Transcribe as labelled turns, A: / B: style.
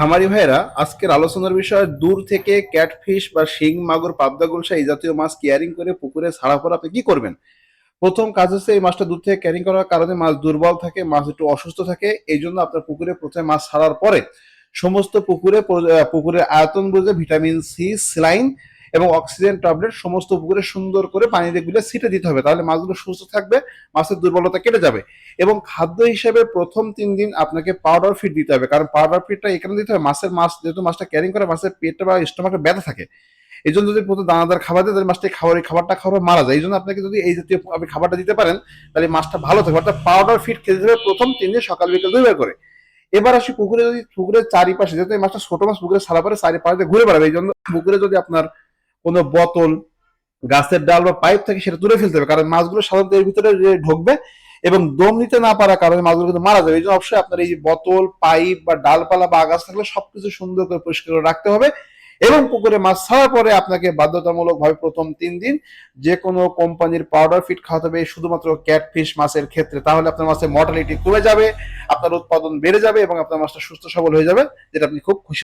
A: খামারি ভাইরা আজকের আলোচনার বিষয় দূর থেকে ক্যাটফিশ বা শিং, মাগুর, পাবদা গুলশা এই জাতীয় মাছ কেয়ারিং করে পুকুরে ছাড়া পর আপনি কি করবেন? প্রথম কাজ হচ্ছে এই মাছটা দূর থেকে ক্যারিং করার কারণে মাছ দুর্বল থাকে, মাছ একটু অসুস্থ থাকে এই জন্য আপনার পুকুরে প্রথমে মাছ ছাড়ার পরে সমস্ত পুকুরে পুকুরের আয়তন বুঝে ভিটামিন সি স্লাইন এবং অক্সিজেন ট্যাবলেট সমস্ত পুকুরে সুন্দর করে পানিতে গুলে ছিটে দিতে হবে। তাহলে মাছগুলো সুস্থ থাকবে, মাছের দুর্বলতা কেটে যাবে এবং খাদ্য হিসেবে প্রথম তিন দিন আপনাকে পাউডার ফিড দিতে হবে। কারণ পাউডার ফিডটা এখানে দিতে হবে। মাছের মাছ, যেহেতু মাছটা ক্যারিং করে, মাছের পেটটা বা স্টমাকে ব্যথা থাকে। এই জন্য যদি প্রথম দানাদার খাবার দেয় তাহলে মাছটা খাবার এই খাবারটা খাবার মারা যায়। এই জন্য আপনাকে যদি এই জাতীয় আপনি খাবারটা দিতে পারেন, তাহলে মাছটা ভালো থাকবে। অর্থাৎ পাউডার ফিড খেতে হবে প্রথম তিন দিন সকাল বিকেল দুইবার করে। এবার আসি পুকুরে যদি, পুকুরের চারিপাশে, যেহেতু এই মাছটা ছোট মাছ পুকুরে সারা পরে চারিপাশে ঘুরে বেড়াবে, এই জন্য পুকুরে যদি আপনার কোনো বোতল, গাছের ডাল বা পাইপ থাকে সেটা তুলে ফেলতে হবে, কারণ মাছগুলো সাধারণত এর ভিতরে ঢুকবে এবং দম নিতে না পারার কারণে মাছগুলো কিন্তু মারা যাবে। এই জন্য অবশ্যই আপনার এই বোতল, পাইপ বা ডালপালা বা আগাছ থাকলে সবকিছু সুন্দর করে পরিষ্কার করে রাখতে হবে এবং পুকুরে মাছ ছাড়ার পরে আপনাকে বাধ্যতামূলক ভাবে প্রথম তিন দিন যে কোনো কোম্পানির পাউডার ফিট খাওয়াতে হবে, শুধুমাত্র ক্যাটফিশ মাছের ক্ষেত্রে। তাহলে আপনার মাছের মর্টালিটি কমে যাবে, আপনার উৎপাদন বেড়ে যাবে এবং আপনার মাছটা সুস্থ সবল হয়ে যাবে, যেটা আপনি খুব খুশি